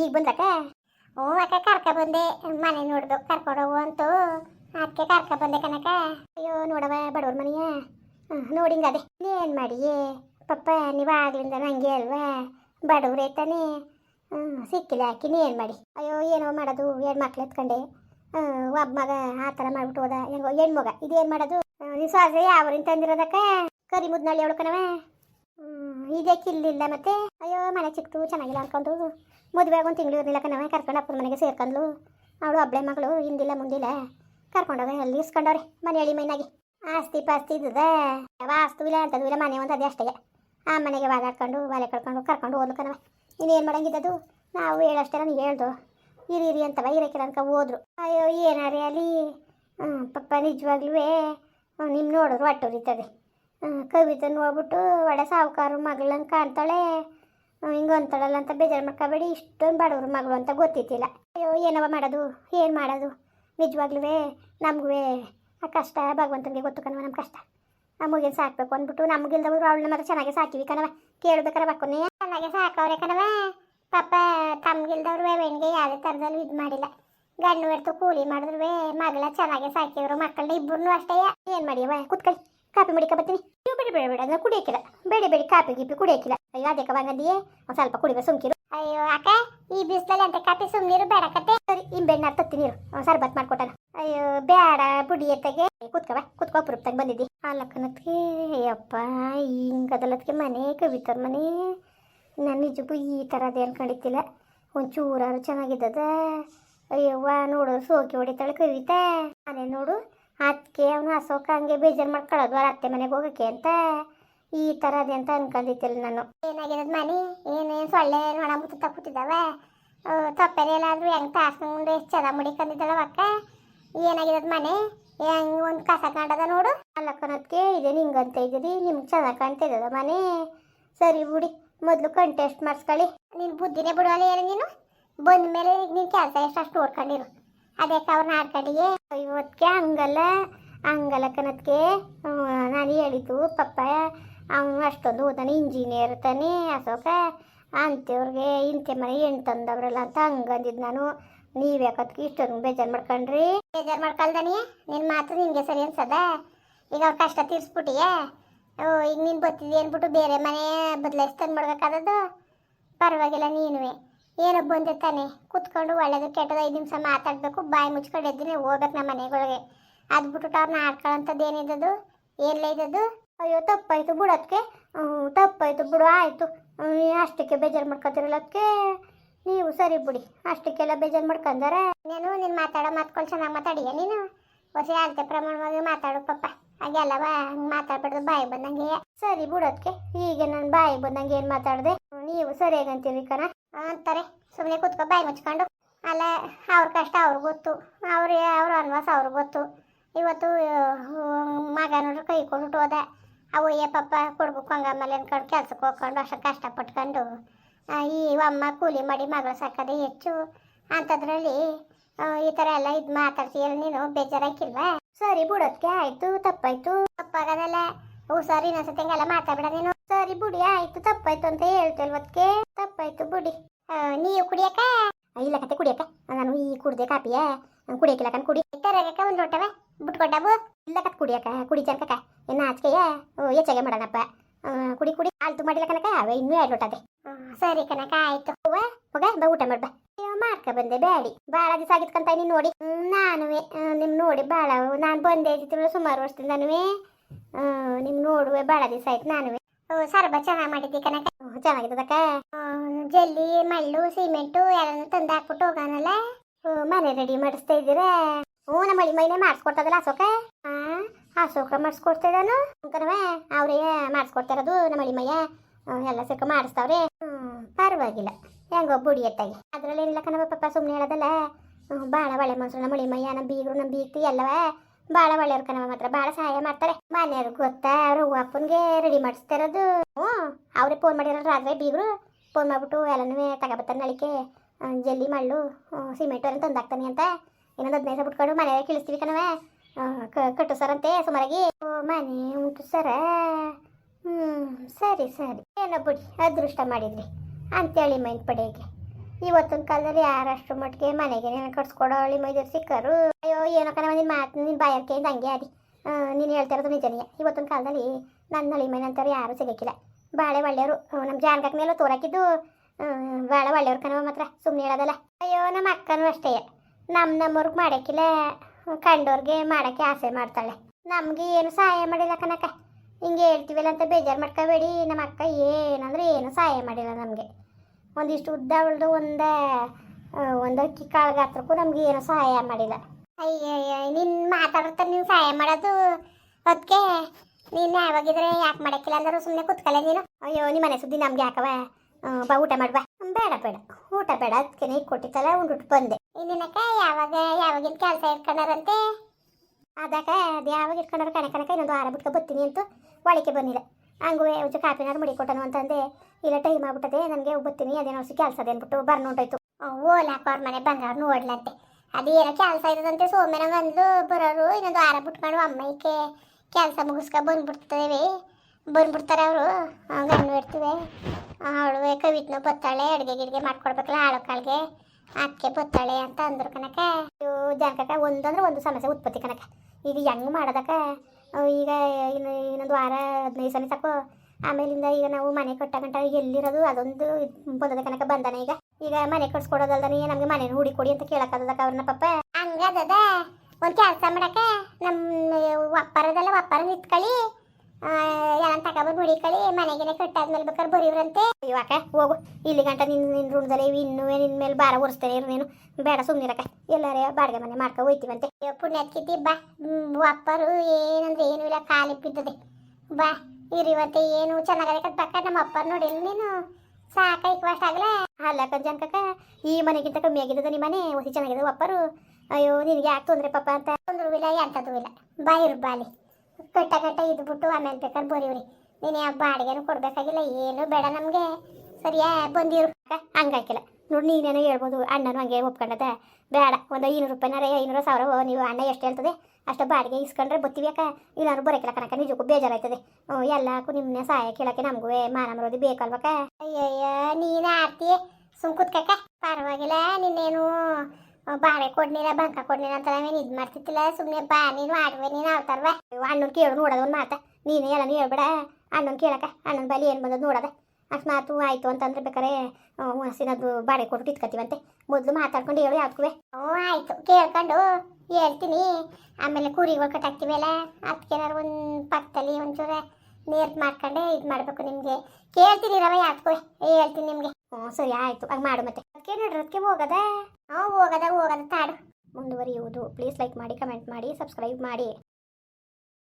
ಈಗ ಬಂದಕ್ಕ? ಹ್ಞೂ ಅಕ್ಕ, ಕರ್ಕ ಬಂದೆ. ಮನೆ ನೋಡ್ದು ಕರ್ಕೊಂಡೋಗು ಅಂತೂ. ಅದಕ್ಕೆ ಕರ್ಕ ಬಂದೆ ಕನಕ ಅಯ್ಯೋ ನೋಡವ ಬಡವ್ರ ಮನೆಯ. ನೋಡಿ ಅದೇ ಏನು ಮಾಡಿ ಪಪ್ಪ, ನೀವು ಆಗ್ಲಿಂದ ನಂಗೆ ಅಲ್ವಾ? ಬಡವ್ರೆ ತಾನೇ. ಸಿಕ್ಕಿಲ್ಲ ಹಾಕಿನಿ ಏನು ಮಾಡಿ? ಅಯ್ಯೋ, ಏನೋ ಮಾಡೋದು ಎರಡು ಮಕ್ಳು ಎತ್ಕೊಂಡೆ ಒಬ್ಬ ಮಗ ಆ ಥರ ಮಾಡ್ಬಿಟ್ಟು ಹೋದ. ಹೆಂಗೋ ಹೆಣ್ಮಗ, ಇದೇನು ಮಾಡೋದು? ನೀವು ಸಾಸ್ರೆ ಯಾವ್ರಿಂದ ತಂದಿರೋದಕ್ಕ ಕರಿ ಮುದ್ನಳ್ಳಿ ಅವಳ್ಕನವ ಇದೇ ಕಿಲ್ಲಿಲ್ಲ ಮತ್ತೆ? ಅಯ್ಯೋ, ಮನೆ ಚಿಕ್ಕದು ಚೆನ್ನಾಗಿಲ್ಲ ಅನ್ಕೊಂಡು. ಮದುವೆ ಒಂದು ತಿಂಗಳು ಇರಲಿಲ್ಲ ನಾವೇ ಕರ್ಕೊಂಡು ಅಪ್ಪನ ಮನೆಗೆ ಸೇರ್ಕೊಂಡ್ಲು. ಅವಳು ಒಬ್ಳೆ ಮಗಳು, ಹಿಂದಿಲ್ಲ ಮುಂದಿಲ್ಲ. ಕರ್ಕೊಂಡೋಗ ಅಲ್ಲಿ ಇಸ್ಕೊಂಡವ್ರೆ, ಮನೆ ಹೇಳಿ ಮೈನಾಗಿ. ಆಸ್ತಿ ಪಾಸ್ತಿ ಇದ್ದದ. ವಾಸ್ತು ಇಲ್ಲ ಅಂತದ್ದು ಇಲ್ಲ, ಮನೆ ಒಂದು ಅದೇ ಅಷ್ಟೇ. ಆ ಮನೆಗೆ ವಾದಾಡ್ಕೊಂಡು ಬಾಲೆ ಕಳ್ಕೊಂಡು, ಕರ್ಕೊಂಡು ಹೋದ್ಲು ಕಣವ ಇನ್ನೇನು ಮಾಡಂಗಿದ್ದದು? ನಾವು ಹೇಳಷ್ಟೇ ನನಗೆ ಹೇಳ್ದು. ಇರಿ ಇರಿ ಅಂತವ ಇರಕ್ಕಿಲ್ಲ ಅನ್ಕ ಹೋದ್ರು. ಅಯ್ಯೋ, ಏನಾರಿ ಅಲ್ಲಿ? ಪಪ್ಪ ನಿಜವಾಗ್ಲೂ ನಿಮ್ಮ ನೋಡಿದ್ರು ಒಟ್ಟು ಉರಿತದೆ ಕವಿತೆ ನೋಡ್ಬಿಟ್ಟು ಒಳ್ಳೆ ಸಾವುಕಾರ ಮಗಳಂಗೆ ಕಾಣ್ತಾಳೆ. ಹಿಂಗೆ ಅಂತಾಳಲ್ಲ ಅಂತ ಬೇಜಾರು ಮಾಡ್ಕೋಬೇಡಿ. ಇಷ್ಟೊಂದು ಬಡವ್ರ ಮಗಳು ಅಂತ ಗೊತ್ತಿತ್ತಿಲ್ಲ ಅಯ್ಯೋ, ಏನವ ಮಾಡೋದು? ಏನು ಮಾಡೋದು? ನಿಜವಾಗ್ಲೂ ನಮಗೂ ಆ ಕಷ್ಟ ಭಗವಂತನಿಗೆ ಗೊತ್ತು ಕಣವ ನಮ್ಮ ಕಷ್ಟ. ನಮಗೇನು ಸಾಕ್ಬೇಕು ಅಂದ್ಬಿಟ್ಟು ನಮಗಿಲ್ದವ್ರು ಅವಳನ್ನ ಮಾತ್ರ ಚೆನ್ನಾಗಿ ಸಾಕಿವಿ ಕಣವ ಕೇಳ್ಬೇಕಾರೆ ಬಕ್ಕೊನೆ ಚೆನ್ನಾಗಿ ಸಾಕವ್ರೆ ಕಣವ ಪಾಪ ತಮ್ಗಿಲ್ದವ್ರು ವೆಣ್ಗೆ ಯಾವುದೇ ಥರದಲ್ಲೂ ಇದು ಮಾಡಿಲ್ಲ. ಗಂಡು ಹೊರ್ತು ಕೂಲಿ ಮಾಡಿದ್ರು ಮಗಳ ಚೆನ್ನಾಗಿ ಸಾಕಿದ್ರು ಮಕ್ಕಳನ್ನ ಇಬ್ಬರನ್ನೂ ಅಷ್ಟೇ. ಏನು ಮಾಡಿಯವ ಕುತ್ಕೊಳ್ಳಿ. ಕಾಪಿ ಮಡಿಕ ಬರ್ತೀನಿ. ನೀವು ಬೇಡ ಬೇಡ ಬೇಡ ಅದನ್ನ ಕುಡಿಯೋಕಿಲ್ಲ ಬೇಡ ಬೇಡಿ ಕಾಪಿ ಗೀಪಿ ಕುಡಿಯೋಕಿಲ್ಲ ಅಯ್ಯೋ ಅದಕ್ಕೆ ಬಂಗದಿಯೇ ಒಂದು ಸ್ವಲ್ಪ ಕುಡಿಬೇಕು ಸುಮ್ಕಿರು. ಅಯ್ಯೋ ಅಕ್ಕ ಈ ಬಿಸಿಲಲ್ಲಿ ಅಂತ ಕಾಪಿ ಸುಮ್ನಿರು ಬೇಡ ಕತೆ. ಸರಿ ಇಂಬೆಣ್ಣ ತತ್ತಿ ನೀರು. ಸರ್ಬತ್ ಮಾಡ್ಕೊಟ್ಟಾನ. ಅಯ್ಯೋ ಬೇಡ ಬುಡಿ ಎತ್ತಗೆ. ಕುತ್ಕವ ಕುತ್ಕೋ ಅಪರೂಪದಾಗ ಬಂದಿದ್ದಿ. ಅಲ್ಲಕ್ಕನತ್ಗೆ ಅಯ್ಯಪ್ಪ ಹಿಂಗದಲ್ಲತ್ಗೆ ಮನೆ ಕವಿತಾರ ಮನೆ. ನಾನು ನಿಜಕ್ಕೂ ಈ ಥರದ್ದು ಅನ್ಕೊಂಡಿದ್ದಿಲ್ಲ ಒಂಚೂರಾರು ಚೆನ್ನಾಗಿದ್ದದ. ಅಯ್ಯವ್ವ ನೋಡು ಸೋಕಿ ಹೊಡಿತಾಳೆ ಕವಿತೆ. ಅದೇ ನೋಡು. ಅದಕ್ಕೆ ಅವನು ಅಶೋಕ ಹಂಗೆ ಬೇಜಾರು ಮಾಡ್ಕೊಳ್ಳೋದು ಅವ್ರ ಅತ್ತೆ ಮನೆಗೆ ಹೋಗೋಕೆ ಅಂತ ಈ ಥರ ಅದೇ ಅಂತ ಅನ್ಕೊಂಡಿದ್ದಿಲ್ಲ ನಾನು. ಏನಾಗಿರೋದು ಮನೆ? ಏನೇನು ಸೊಳ್ಳೆ ಹಣ ಮುತ್ತ ಕೂತಿದ್ದಾವೆ? ತಪ್ಪೆಲ್ಲ ಆದ್ರೂ ಹೆಂಗೆ ತಾಸ್ಕೊಂಡು ಎಷ್ಟು ಚೆನ್ನಾಗಿ ಮುಡಿಕೊಂಡಿದ್ದಾಳೆ ಅಕ್ಕ? ಏನಾಗಿರೋದು ಮನೆ? ಹೆಂಗೆ ಒಂದು ಕಸ ಕಾಣದ ನೋಡು. ಅಲ್ಲಕ್ಕನದ್ಕೆ ಇದೆ ನಿಂಗಂತ ಇದ್ದೀರಿ ನಿಮ್ಗೆ ಚೆನ್ನಾಗಿ ಕಾಣ್ತಿದ್ದದ ಮನೆ? ಸರಿ ಬಿಡಿ ಮೊದಲು ಕಂಟೆಸ್ಟ್ ಮಾಡಿಸ್ಕೊಳ್ಳಿ. ನೀನು ಬುದ್ಧಿನೇ ಬಿಡುವಲ್ಲ ಏನು ನೀನು? ಬಂದ ಮೇಲೆ ನೀನು ಕೆಲಸ ಎಷ್ಟು ಅಷ್ಟು ನೋಡ್ಕೊಂಡಿರು. ಅದಕ್ಕೆ ಅವ್ರನ್ನ ಆಡ್ಕಡಿಗೆ ಇವತ್ತಿಗೆ ಹಂಗಲ್ಲ ಹಂಗಲ್ಲ ಕನತ್ಗೆ ನಾನು ಹೇಳಿದ್ದು ಪಪ್ಪ ಅವನು ಅಷ್ಟೊಂದು ಓದಾನೆ ಇಂಜಿನಿಯರ್ ತಾನೆ, ಅಶೋಕ. ಅಂಥವ್ರಿಗೆ ಇಂತೆ ಮನೆ ಹೆಣ್ಣು ತಂದವ್ರಲ್ಲ ಅಂತ ಹಂಗಂದಿದ್ದು ನಾನು. ನೀವು ಯಾಕತ್ಗೆ ಇಷ್ಟೊಂದು ಬೇಜಾರು ಮಾಡ್ಕೊಂಡ್ರಿ? ಬೇಜಾರು ಮಾಡ್ಕೊಳ್ದಾನಿ? ನಿನ್ನ ಮಾತು ನಿನಗೆ ಸರಿ ಅನ್ಸದ? ಈಗ ಅವ್ರ ಕಷ್ಟ ತೀರ್ಸ್ಬಿಟ್ಟಿಯೇ? ಓ, ಈಗ ನೀನು ಬತ್ತಿದ್ದಿ ಅಂದ್ಬಿಟ್ಟು ಬೇರೆ ಮನೆ ಬದಲಾಯಿಸ್ತಾನೆ ಮಾಡ್ಬೇಕಾದದ್ದು ಪರವಾಗಿಲ್ಲ ನೀನುವೆ. ಏನೋ ಬಂದಿರ್ತಾನೆ. ತಾನೆ ಕುತ್ಕೊಂಡು ಒಳ್ಳೇದು, ಕೆಟ್ಟದ ಐದು ನಿಮಿಷ ಮಾತಾಡಬೇಕು, ಬಾಯಿ ಮುಚ್ಕೊಂಡು ಎದ್ದಿನೇ ಹೋಗ್ಬೇಕು ನಮ್ಮ ಮನೆಗಳಿಗೆ. ಅದು ಬಿಟ್ಬಿಟ್ಟು ಅವ್ರನ್ನ ಆಡ್ಕೊಳ್ಳೋಂಥದ್ದು ಏನಿದ್ದದು? ಏನಿಲ್ಲ ಇದ್ದದು ಅಯ್ಯೋ, ತಪ್ಪಾಯ್ತು ಬಿಡೋದಕ್ಕೆ ತಪ್ಪಾಯ್ತು ಬಿಡು, ಆಯಿತು. ಅಷ್ಟಕ್ಕೆ ಬೇಜಾರು ಮಾಡ್ಕೊತಿರಲ್ಲ ಅದಕ್ಕೆ ನೀವು ಸರಿ ಬಿಡಿ, ಅಷ್ಟಕ್ಕೆಲ್ಲ ಬೇಜಾರು ಮಾಡ್ಕೊಂಡಾರೆ. ನೀನು ನೀನು ಮಾತಾಡೋ ಮಾತ್ಕೊಂಡು ಚೆನ್ನಾಗಿ ಮಾತಾಡಿಯ ನೀನು? ಹೊಸ ಅಳತೆ ಪ್ರಮಾಣವಾಗಿ ಮಾತಾಡು ಪಪ್ಪ. ಹಾಗೆಲ್ಲವ ಹಂಗೆ ಮಾತಾಡ್ಬಿಡ್ದು ಬಾಯಿ ಬಂದಂಗೆ ಸರಿ ಬಿಡೋದಕ್ಕೆ ಈಗ ನಾನು ಬಾಯಿ ಬಂದಂಗೆ ಏನು ಮಾತಾಡಿದೆ? ನೀವು ಸರಿಯಾಗಂತೀರಿ ಕಣ. ಅಂತಾರೆ. ಸುಮ್ಮನೆ ಕೂತ್ಕೊ ಬಾಯಿ ಮುಚ್ಕೊಂಡು. ಅಲ್ಲ, ಅವ್ರ ಕಷ್ಟ ಅವ್ರಿಗೆ ಗೊತ್ತು. ಅವ್ರು ಅವ್ರ ಅನ್ವಾಸ ಅವ್ರಿಗೆ ಗೊತ್ತು. ಇವತ್ತು ಮಗ ನೋಡ್ರಿ ಕೈ ಕೊಟ್ಟು ಹೋದೆ. ಅವು ಏ ಪಪ್ಪ ಕೊಡ್ಬೇಕು ಹಂಗಮ್ಮಲ್ಲಿ ಅನ್ಕೊಂಡು ಕೆಲ್ಸಕ್ಕೆ ಹೋಗ್ಕೊಂಡು ಅಷ್ಟು ಪಟ್ಕೊಂಡು ಈ ಅಮ್ಮ ಕೂಲಿ ಮಾಡಿ ಮಗಳು ಸಾಕೋದೇ ಹೆಚ್ಚು ಅಂಥದ್ರಲ್ಲಿ ಈ ಥರ ಎಲ್ಲ ಇದು ಮಾತಾಡ್ತೀಯಲ್ಲ ನೀನು ಬೇಜಾರಾಕಿಲ್ವ ಸರಿ ಬಿಡೋದಕ್ಕೆ ಆಯ್ತು, ತಪ್ಪಾಯ್ತು. ತಪ್ಪಾಗದಲ್ಲ. ಸರಿ ಇನ್ನೊಂದ್ಸತಿ ಹಂಗೆಲ್ಲ ಮಾತಾಡ್ಬೇಡ ನೀನು. ಸರಿ ಬುಡಿ, ಆಯ್ತು, ತಪ್ಪಾಯ್ತು ಅಂತ ಹೇಳ್ತೇಲ್ವತ್ಗೆ ತಪ್ಪಾಯ್ತು ಬುಡಿ. ನೀವು ಕುಡಿಯಕ್ಕ? ಇಲ್ಲ ಕತೆ, ಕುಡಿಯಕ್ಕ. ನಾನು ಈ ಕುಡ್ದೆ ಕಾಪಿಯ. ಕುಡಿಯಕಿಲ್ಲ ಕಣ್, ಕುಡಿ. ತರಗಕ್ಕ, ಒಂದು ಲೋಟವ ಬಿಟ್ಕೊಟ್ಟವು ಇಲ್ಲ ಕತ್, ಕುಡಿಯಕ್ಕ, ಕುಡಿ ಚನ್ಕಕ್ಕ ಏನ ಆಚೆಗೆಯ ಹೆಚ್ಚಾಗೆ ಮಾಡೋಣಪ್ಪ. ಕುಡಿ ಕುಡಿ. ಆಲ್ತು ಮಾಡಿಲ್ಲ ಕನಕ ಅವೇ ಇನ್ನೂ ಎರಡು ಲೋಟ ಸರಿ ಕನಕ ಆಯ್ತು. ಹೋಗ, ಬಾ, ಊಟ ಮಾಡ್ಬಾ ಮಾಡ್ಕ ಬಂದೆ ಬ್ಯಾಡಿ ಭಾಳ ದಿವಸ ಆಗಿತ್ಕಂತ ನೀನು ನೋಡಿ. ನಾನುವೆ. ನಿಮ್ ನೋಡಿ ಭಾಳ ನಾನು ಬಂದೆ ಸುಮಾರು ವರ್ಷದಿಂದನುವೆ ನಿಮ್ ನೋಡುವೆ ಭಾಳ ದಿವಸ ಆಯ್ತು ನಾನುವೆ. ಓ ಸರ್ಬ ಚೆನ್ನಾಗಿ ಮಾಡಿದ್ದಿ ಕನಕ? ಚೆನ್ನಾಗಿದ್ದಕ್ಕ ಜಲ್ಲಿ, ಮಳ್ಳು, ಸಿಮೆಂಟು ಎಲ್ಲಾನು ತಂದು ಹಾಕ್ಬಿಟ್ಟು ಹೋಗೋಣಲ್ಲ ಮನೆ ರೆಡಿ ಮಾಡಿಸ್ತಾ ಇದ್ದೀರಾ? ಹ್ಞೂ ನಮ್ಮ ಮಳಿ ಮೈನೆ ಮಾಡಿಸ್ಕೊಡ್ತದಲ್ಲ ಅಶೋಕ? ಹಾಂ ಅಶೋಕ ಮಾಡಿಸ್ಕೊಡ್ತಾ ಇದ್ದಾನು ಅಂಕನವ ಅವರೇ ಮಾಡಿಸ್ಕೊಡ್ತಾ ನಮ್ಮ ಮಳಿ ಮಯ್ಯ ಎಲ್ಲ ಸಿಕ್ಕ ಮಾಡಿಸ್ತಾವ್ರಿ. ಪರವಾಗಿಲ್ಲ. ಹೆಂಗೋ ಬುಡಿ ಎತ್ತಾಗಿ. ಅದ್ರಲ್ಲಿ ಏನಿಲ್ಲ ಕಣವ ಪಪ್ಪ ಸುಮ್ಮನೆ ಹೇಳೋದಲ್ಲ ಭಾಳ ಒಳ್ಳೆ ಮನುಷ್ಯರು ನಮ್ಮ ಮಳಿ ಮಯ್ಯ ನಮ್ಮ ಬೀಗರು, ನಮ್ಮ ಬೀಗ್ತಿ ಎಲ್ಲವ. ಭಾಳ ಒಳ್ಳೆಯವ್ರು ಕಣವ ಮಾತ್ರ ಭಾಳ ಸಹಾಯ ಮಾಡ್ತಾರೆ. ಮನೆಯವ್ರಿಗೆ ಗೊತ್ತಾ, ಅವ್ರ ಅಪ್ಪನಿಗೆ ರೆಡಿ ಮಾಡಿಸ್ತಾ ಇರೋದು ಹ್ಞೂ, ಅವರೇ ಫೋನ್ ಮಾಡಿರೋರು ರಾತ್ರಿ ಬೀಗರು. ಫೋನ್ ಮಾಡ್ಬಿಟ್ಟು ಎಲ್ಲನೂ ತಗೋಬತ್ತಾರೆ ನಳಿಕೆ. ಜಲ್ಲಿ, ಮಳ್ಳು ಸಿಮೆಂಟ್ ಎಲ್ಲ ತಂದಾಕ್ತಾನೆ ಅಂತ. ಇನ್ನೊಂದು ಹದಿನೈದು ಸಾವಿರ ಬಿಟ್ಕೊಂಡು ಮನೆಯವ್ರಿಗೆ ಕಳಿಸ್ತೀವಿ ಕಣವ ಕಟ್ಟು ಸರ್ ಅಂತೆ ಸುಮಾರಾಗಿ. ಮನೆ ಉಂಟು ಸರ ಹ್ಞೂ ಸರಿ ಸರಿ. ಏನೋ ಬಿಡಿ, ಅದೃಷ್ಟ ಮಾಡಿದ್ರಿ. ಅಂತೇಳಿ ಮೈನ್ ಪಡೆಯಕ್ಕೆ. ಇವತ್ತಿನ ಕಾಲದಲ್ಲಿ ಯಾರಷ್ಟು ಮಟ್ಟಿಗೆ ಮನೆಗೆ ಕಟ್ಸ್ಕೊಡೋ ಹಳ್ಳಿ ಮೈದೂರು ಸಿಕ್ಕರು. ಅಯ್ಯೋ, ಏನೋ ಕಣ ನಿನ್ನ ಮಾತು ನಿನ್ನ ಬಾಯರ್ಕೆಯಿಂದ ಹಂಗೆ ಅದಿ ನೀನು ಹೇಳ್ತಾ ಇರೋದು ನಿಜನೇ. ಇವತ್ತಿನ ಕಾಲದಲ್ಲಿ ನನ್ನ ಹಳ್ಳಿ ಮನೆ ಅಂತಾರೆ ಯಾರೂ ಸಿಗಕ್ಕಿಲ್ಲ ಬಾಳೆ ಒಳ್ಳೆಯವರು ನಮ್ಮ ಜಾನ್ಗಕ್ ಮೇಲೆ ತೋರಾಕಿದ್ದು ಭಾಳ ಒಳ್ಳೆಯವ್ರು ಕಣವ ಮಾತ್ರ ಸುಮ್ಮನೆ ಹೇಳೋದಲ್ಲ. ಅಯ್ಯೋ ನಮ್ಮ ಅಕ್ಕನೂ ಅಷ್ಟೇ. ನಮ್ಮ ನಮ್ಮವ್ರಿಗೆ ಮಾಡೋಕ್ಕಿಲ್ಲ ಕಂಡೋರ್ಗೆ ಮಾಡೋಕ್ಕೆ ಆಸೆ ಮಾಡ್ತಾಳೆ. ನಮಗೆ ಏನು ಸಹಾಯ ಮಾಡಿಲ್ಲ ಕನಕ ಹಿಂಗೆ ಹೇಳ್ತೀವಲ್ಲ ಅಂತ ಬೇಜಾರು ಮಾಡ್ಕೋಬೇಡಿ ನಮ್ಮ ಅಕ್ಕ ಏನಂದ್ರೆ ಏನು ಸಹಾಯ ಮಾಡಿಲ್ಲ ನಮಗೆ. ಒಂದಿಷ್ಟು ಉದ್ದ ಉಳಿದು ಒಂದೇ ಒಂದು ಅಕ್ಕಿ ಕಾಳು ಗಾತ್ರಕ್ಕೂ ನಮ್ಗೆ ಏನೂ ಸಹಾಯ ಮಾಡಿಲ್ಲ ಅಯ್ಯಯ್ಯ ನಿನ್ನ ಮಾತಾಡ್ತಾರೆ ನೀವು ಸಹಾಯ ಮಾಡೋದು ಅದಕ್ಕೆ ನೀನು ಯಾವಾಗಿದ್ರೆ ಯಾಕೆ ಮಾಡಕ್ಕಿಲ್ಲ ಅಂದ್ರೆ ಸುಮ್ಮನೆ ಕುತ್ಕಲ್ಲ ನೀನು ಅಯ್ಯೋ ನಿಮ್ಮ ಮನೆ ಸುದ್ದಿ ನಮ್ಗೆ ಯಾಕವ ಬಾ ಊಟ ಮಾಡುವ ಬೇಡ ಬೇಡ ಊಟ ಬೇಡ ಅದಕ್ಕೆ ನೀ ಕೊಟ್ಟಿತ್ತಲ್ಲ ಉಂಡುಟ್ಟು ಬಂದೆ ಇನ್ನೇನಕ್ಕ ಯಾವಾಗ ಯಾವಾಗಿನ ಕೆಲಸ ಇಟ್ಕೊಂಡಾರಂತೆ ಅದಕ್ಕೆ ಅದು ಯಾವಾಗ ಇಟ್ಕೊಂಡಾರ ಕಣ ಕಣಕ ಇನ್ನೊಂದು ವಾರ ಬಿಟ್ಕೊ ಬರ್ತೀನಿ ಅಂತ ಒಳಕೆ ಬಂದಿಲ್ಲ ಹಂಗೂ ಒಂಚೂರು ಕಾಪಿನಾರು ಮುಡಿ ಕೊಟ್ಟನು ಅಂತಂದೆ, ಇಲ್ಲ ಟೈಮ್ ಆಗ್ಬಿಟ್ಟದೆ, ನನಗೆ ಬರ್ತೀನಿ ಅದೇನೋ ಕೆಲಸ ಅಂದ್ಬಿಟ್ಟು ಬರ್ನು ಹೊಂಟೋಯ್ತು ಓಲಾಕ ಅವ್ರ ಮನೆ ಬಂದವ್ರು ನೋಡ್ಲಂತೆ. ಅದೇನೋ ಕೆಲಸ ಇರೋದಂತೆ ಸೋಮ್ಯನ ಅಂದ್ಲು, ಬರೋರು, ಇನ್ನೊಂದು ವಾರ ಬಿಟ್ಕೊಂಡು ಅಮ್ಮೈಕೆ ಕೆಲಸ ಮುಗಿಸ್ಕೊ ಬಂದ್ಬಿಡ್ತೇವೆ ಬಂದ್ಬಿಡ್ತಾರೆ ಅವರು ಗಂಡು ಇಡ್ತೀವಿ. ಅವಳು ಕವಿತ್ನು ಬತ್ತಾಳೆ, ಅಡುಗೆ ಗಿಡಿಗೆ ಮಾಡ್ಕೊಡ್ಬೇಕಲ್ಲ ಆಳು ಕಾಳಿಗೆ ಅದಕ್ಕೆ ಬತ್ತಾಳೆ ಅಂತ ಅಂದ್ರು ಕನಕ ಇವು ಜನಕ ಒಂದಂದ್ರೆ ಒಂದು ಸಮಸ್ಯೆ ಉತ್ಪತ್ತಿ ಕನಕ ಇದು ಹೆಂಗೆ ಮಾಡೋದಕ್ಕ? ಈಗ ಇನ್ನು ಇನ್ನೊಂದು ವಾರ ಹದಿನೈದು ಸಲ ಸಾಕು ಆಮೇಲಿಂದ ಈಗ ನಾವು ಮನೆ ಕಟ್ಟಗಂಟ ಎಲ್ಲಿರೋದು? ಅದೊಂದು ಬಂದದ ಕನಕ ಬಂದಾನೆ ಈಗ. ಈಗ ಮನೆ ಕಟ್ಸ್ಕೊಡೋದಲ್ದನಿ ನಮ್ಗೆ ಮನೆ ಹುಡಿ ಕೊಡಿ ಅಂತ ಕೇಳಕ್ಕದಕ್ಕ ಅವ್ರನ್ನ ಪಪ್ಪ. ಹಂಗದ ಒಂದು ಕೆಲಸ ಮಾಡಕ ನಮ್ಮ ಒಪ್ಪರದಲ್ಲ ಒಪ್ಪರ ನಿತ್ಕೊಳ್ಳಿ ಎಲ್ಲ ತಗೊಬಂದು ಹುಡಿಕೊಳ್ಳಿ ಮನೆಗೆನೆ ಕಟ್ಟಾದ್ಮೇಲೆ ಬೇಕಾದ್ರೆ ಬರೀವ್ರಂತೆ. ಇವಾಕ ಹೋಗು. ಇಲ್ಲಿ ಗಂಟ ನಿನ್ನ ನಿನ್ನ ರೂಮ್ದಲ್ಲಿ ಇನ್ನೂ ನಿನ್ನ ಮೇಲೆ ಭಾರ ಒರೆಸ್ತೇನೆ ಇರು ನೀನು. ಬೇಡ ಸುಮ್ಮನಿರಕ ಎಲ್ಲಾರೇ ಬಾಡಿಗೆ ಮನೆ ಮಾಡ್ಕೊ ಹೋಯ್ತೀವಂತೆ. ಅಯ್ಯೋ ಪುಣ್ಯತ್ಕಿದ್ದಿ ಬಾ. ಅಪ್ಪರು ಏನಂದ್ರೆ ಏನೂ ಇಲ್ಲ, ಕಾಲಿ ಬಿದ್ದದೆ ಬಾ ಇರಿವತ್ತೆ ಏನು ಚೆನ್ನಾಗದೆ ಕಟ್ಬೇಕ. ನಮ್ಮ ಅಪ್ಪ ನೋಡಿಲ್ಲ ನೀನು. ಸಾಕಾಯ್ತು ಅಷ್ಟ ಆಗಲೇ. ಅಲ್ಲ ಕಂಜನ್ಕಕ್ಕ ಈ ಮನೆಗಿಂತ ಕಮ್ಮಿ ಆಗಿದ್ದದ ನಿಮ್ಮ ಮನೆ? ಹೊಸಿ ಚೆನ್ನಾಗಿದೆ ಅಪ್ಪರು ಅಯ್ಯೋ, ನಿನಗೆ ಯಾಕೆ ತೊಂದರೆ ಪಪ್ಪ ಅಂತ? ತೊಂದರೂ ಇಲ್ಲ ಎಂಥದ್ದು ಇಲ್ಲ. ಬಾ ಇರು ಬಾಲಿ. ಕಟ್ಟ ಕಟ್ಟ ಇದ್ಬಿಟ್ಟು ಆಮೇಲೆ ಬೇಕಾದ್ರೆ ಬರೀವ್ರಿ. ನೀನು ಯಾವ ಬಾಡಿಗೆನೂ ಕೊಡಬೇಕಾಗಿಲ್ಲ, ಏನು ಬೇಡ ನಮಗೆ. ಸರಿಯಾ? ಬಂದಿರು. ಹಂಗಾಕಿಲ್ಲ ನೋಡಿ ನೀನೇನೋ ಹೇಳ್ಬೋದು, ಅಣ್ಣನೂ ಹಂಗೆ ಒಪ್ಕೊಂಡದ. ಬೇಡ, ಒಂದು ಐನೂರು ರೂಪಾಯಿನಾರ ಐನೂರು ಸಾವಿರ ನೀವು ಅಣ್ಣ ಎಷ್ಟು ಹೇಳ್ತದೆ, ಅಷ್ಟು ಬಾಡಿಗೆ ಇಸ್ಕೊಂಡ್ರೆ ಬತ್ತೀವಿ ಯಾಕೆ ಇಲ್ಲಾರು ಬರೋಕಿಲ್ಲ ಕನಕ ನಿಜಕ್ಕೂ ಬೇಜಾರಾಯ್ತದೆ. ಎಲ್ಲಕ್ಕೂ ನಿಮ್ಮನ್ನ ಸಹಾಯ ಕೇಳಕ್ಕೆ ನಮಗೂ ಮಾನ ಮರೋದು ಬೇಕಲ್ವಕ್ಕ? ಅಯ್ಯಯ್ಯ, ನೀನು ಆರ್ತಿ ಸುಮ್ ಕುತ್ಕಕ್ಕ ಪರವಾಗಿಲ್ಲ, ನಿನ್ನೇನು ಬಾಳೆ ಕೊಡ್ನಿಲ್ಲ ಬಂಕ ಕೊಡ್ನಿಲ್ಲ ಅಂತ ನಾವೇನು ಇದು ಮಾಡ್ತಿತ್ತಿಲ್ಲ. ಸುಮ್ಮನೆ ಬಾ, ನೀನು ಆಡುವೆ ನೀನು ಆಡ್ತಾರವ ಅಣ್ಣನ ಕೇಳು ನೋಡೋದು ಒಂದು ಮಾತ. ನೀನು ಎಲ್ಲ ಹೇಳ್ಬೇಡ. ಅಣ್ಣನ ಕೇಳಕ, ಅಣ್ಣನ ಬಲಿ ಏನು ಬಂದದ್ದು ನೋಡೋದ. ಮಾತು ಆಯಿತು ಅಂತಂದ್ರೆ ಬೇಕಾರೆ ಹಸಿನದು ಬಾಳೆ ಕೊಟ್ಟು ಇಟ್ಕೊತೀವಂತೆ ಮೊದಲು ಮಾತಾಡ್ಕೊಂಡು ಹೇಳು ಯಾವ್ದುವೆ ಹ್ಞೂ ಆಯಿತು. ಕೇಳ್ಕೊಂಡು ಹೇಳ್ತೀನಿ. ಆಮೇಲೆ ಕುರಿಗಳು ಕಟ್ಟಾಕ್ತೀವಲ್ಲ ಅದಕ್ಕೇನಾರು ಒಂದು ಪಕ್ಕದಲ್ಲಿ ಒಂಚೂರು ನೀರು ಮಾಡ್ಕೊಂಡೆ ಇದು ಮಾಡಬೇಕು ನಿಮಗೆ. ಕೇಳ್ತೀನಿ ರವ ಯಾತ್ಕೋ ಹೇಳ್ತೀನಿ ನಿಮಗೆ. ಹ್ಞೂ, ಸರಿ ಆಯಿತು. ಹಂಗೆ ಮಾಡು ಮತ್ತೆ. ಅದಕ್ಕೆ ನೋಡ್ರಿ, ಅದಕ್ಕೆ ಹೋಗದೆ? ಹಾಂ ಹೋಗದ ಹೋಗದ. ತಾಡು. ಮುಂದುವರಿಯುವುದು. ಪ್ಲೀಸ್ ಲೈಕ್ ಮಾಡಿ ಕಮೆಂಟ್ ಮಾಡಿ ಸಬ್ಸ್ಕ್ರೈಬ್ ಮಾಡಿ.